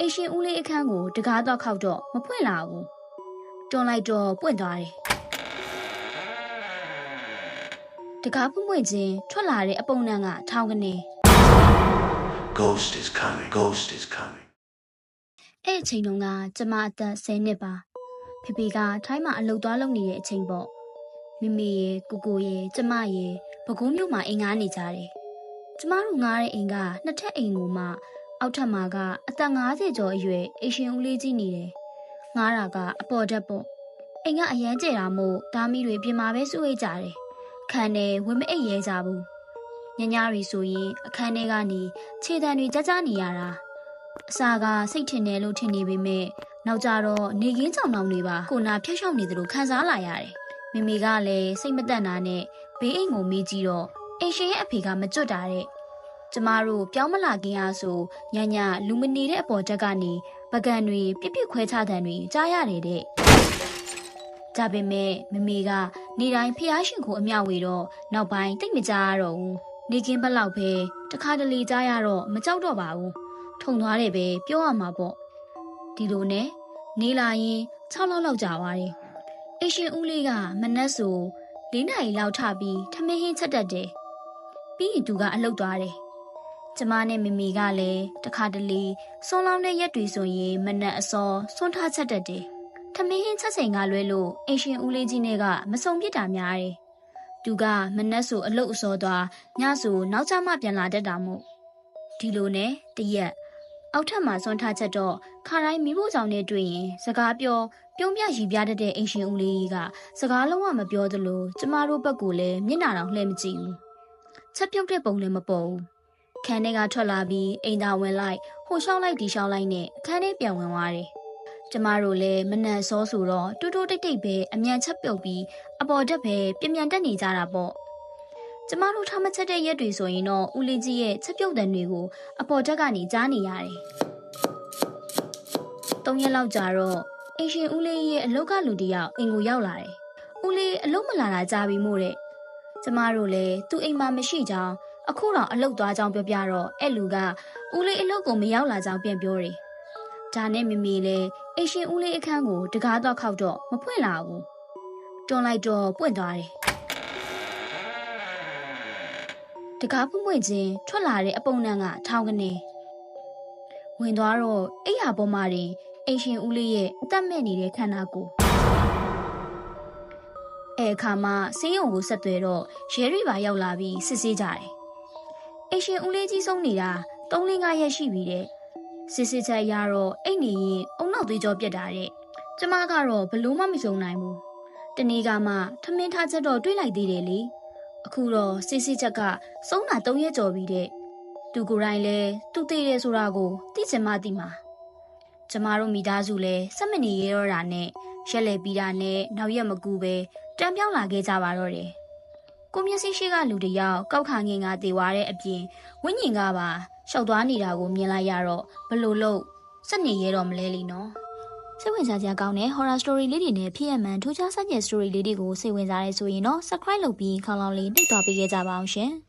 အိမ်ရှင်ဦးလေးအခန်းကိုတကားတော့ခောက်တော့မဖွင့်လာဘူးတွန်းလိုက်တော့ပွင့်သွားတယ်တကားဖွင့်ပွင့်ချင်းထွက်လာတဲ့အပုံနှံကထောင်းကနေ Ghost is coming. Ghost is coming. အဲ့အချိန်တုန်းကကျမအသက်10နှစ်ပါဖေဖေကထိုင်းမှာအလုပ်သွားလုပ်နေတဲ့အချိန်ပေါ့မိမိရဲ့ကိုကိုရဲ့ကျမရဲ့ဘကုန်းမြို့မှာအိမ်ငားနေကြတယ်ကျမတို့ငားတဲ့အိမ်ကနှစ်ထပ်အိမ်ကိုမှ အောက်ထပ်မှာကအသက်50ကျော်အရွယ်အိမ်ရှင်ဦးလေးကြီးနေတယ်ငားတာကအပေါ်တက်ပေါ့အိမ်ကအရန်ကျဲတာမို့ဒါမီတွေပြင်မာပဲစုဝေးကြတယ်ခန်းထဲဝင်မအိပ်ရဲကြဘူးညညရီဆိုရင်အခန်းထဲကနေခြေတံတွေကြကြနေရတာအစာကစိတ်ထင်တယ်လို့ထင်နေပေမဲ့နောက်ကြတော့နေကင်းကြောင်တောင်တွေပါကိုနာဖြတ်လျှောက်နေသလိုခံစားလာရတယ်။မိမိကလည်းစိတ်မသက်နာနဲ့ဘေးအိမ်ကိုမေးကြည့်တော့အင်ရှင်ရဲ့အဖေကမကြွတ်တာတဲ့။ ကျမတို့ပြောင်းမလာခင်အားဆိုညညလူမနေတဲ့အပေါ်တက်ကနေပကံတွေပြစ်ပြစ်ခွဲချတဲ့တွေကြားရတယ်တဲ့။ဒါပေမဲ့မမေကနေတိုင်းဖျားရှင်ကိုအမျှဝေတော့နောက်ပိုင်းတိတ်မကြရတော့ဘူး။နေကင်းဘက်လောက်ပဲတခါတလေကြားရတော့မကြောက်တော့ပါဘူး။ထုံသွားတယ်ပဲပြောရမှာပေါ့ဒီလိုနဲ့နေလာရင်6လောက်လောက်ကြာသွားတယ်အရှင်ဦးလေးကမနှက်ဆို၄နာရီလောက်ထပြီးထမင်းဟင်းချက်တတ်တယ်ပြီးရင်သူကအလုတ်သွားတယ် ကျမနဲ့မမီကလည်းတခါတလေစွန်းလောင်းတဲ့ရက်တွေဆိုရင်မနှက်အစောစွန်းထားချက်တတ်တယ်ထမင်းဟင်းချက်ချိန်ကလွဲလို့အရှင်ဦးလေးကြီးနဲ့ကမစုံပြစ်တာများတယ်သူကမနှက်ဆိုအလုတ်အစောသွားညဆိုနောက်ကျမှပြန်လာတတ်တာမို့ဒီလိုနဲ့တရက်အောက်ထပ်မှာစွန့်ထားချက်တော့ခါတိုင်းမိဖို့ကြောင့်နဲ့တွေ့ရင်စကားပြောပြုံးပြရီပြတတ်တဲ့အင်ရှင်ဦးလေးကစကားလုံးဝမပြောသလိုကျမတို့ဘက်ကလည်းမျက်နှာတော့လှည့်မကြည့်ဘူးချက်ပြုတ်တဲ့ပုံလည်းမပေါ်ဘူး ခန်းထဲကထွက်လာပြီးအိမ်သာဝင်လိုက်ဟိုလျှောက်လိုက်ဒီလျှောက်လိုက်နဲ့အခန်းထဲပြန်ဝင်သွားတယ်ကျမတို့လည်းမနှံစောဆိုတော့တူတူတိတ်တိတ်ပဲအမြန်ချက်ပြုတ်ပြီးအပေါ်တက်ပဲပြမြန်တက်နေကြတာပေါ့ကျမတို့ထားမချက်တဲ့ရက်တွေဆိုရင်တော့ဦးလေးကြီးရဲ့ချက်ပြုတ်တဲ့တွေကိုအပေါ်တက်ကနေကြားနေရတယ်၃ရက်လောက်ကြာတော့အင်ရှင်ဦးလေးရဲ့အလုတ်ကလူတယောက်အိမ်ကိုရောက်လာတယ်။ဦးလေးအလုတ်မလာတာကြာပြီမို့တဲ့။ကျမတို့လည်းသူ့အိမ်မှာမရှိကြောင်း အခုတော့အလုတ်သွားကြောင်းပြောပြတော့အဲ့လူကဦးလေးအလုတ်ကိုမရောက်လာကြောင်းပြန်ပြောတယ်။ဒါနဲ့မမီလည်းအင်ရှင်ဦးလေးအခန်းကိုတကားတော့ခောက်တော့မဖွင့်လာဘူး။တွန်းလိုက်တော့ပွင့်သွားတယ်။တကားပွင့်ပွင့်ချင်းထွက်လာတဲ့အပုံနှံကထောင်းကနေဝင်သွားတော့အိယာပေါ်မှာတင်အိမ်ရှင်ဦးလေးရဲ့အသက်မဲ့နေတဲ့ခန္ဓာကိုယ်အဲအခါမှာစင်းရုံကိုဆက်သွဲတော့ရဲတွေပါရောက်လာပြီးစစ်ဆေးကြတယ်။ အိမ်ရှင်ဦးလေးကြီးဆုံးနေတာ3လ5ရက်ရှိပြီတဲ့။စစ်စစ်ချက်ရတော့အိတ်နေရင်အုံနောက်သွေးကြောပြက်တာတဲ့။ကျမကတော့ဘလို့မှမယုံနိုင်ဘူး။တနေ့ကမှထမင်းထားချက်တော့တွေးလိုက်သေးတယ်လေ။အခုတော့စစ်စစ်ချက်ကစုံးတာ3ရက်ကျော်ပြီတဲ့။သူကိုယ်တိုင်လဲသူသေးတယ်ဆိုတာကိုသိချင်မှသိမှာကျမတို့မိသားစုလည်းစက်မနေရတော့တာနဲ့ရက်လေပြီးတာနဲ့နောက်ရက်မကူပဲတံပြောင်းလာခဲ့ကြပါတော့တယ်။ ကိုမျက်စိရှိကလူတစ်ယောက်ကောက်ခါငင်ကတေွားတဲ့အပြင်ဝိညာဉ်ကပါရှောက်သွားနေတာကိုမြင်လိုက်ရတော့ဘလို့လို့စက်နေရတော့မလဲလीနော်။စိတ်ဝင်စားစရာကောင်းတဲ့ horror story လေးတွေနဲ့ဖြစ်ရမှန်ထူးခြားစက်ကျ story လေးတွေကိုစိတ်ဝင်စားရဲဆိုရင်တော့ subscribe လုပ်ပြီးခေါင်းလောင်းလေးနှိပ်သွားပေးခဲ့ကြပါအောင်ရှင်။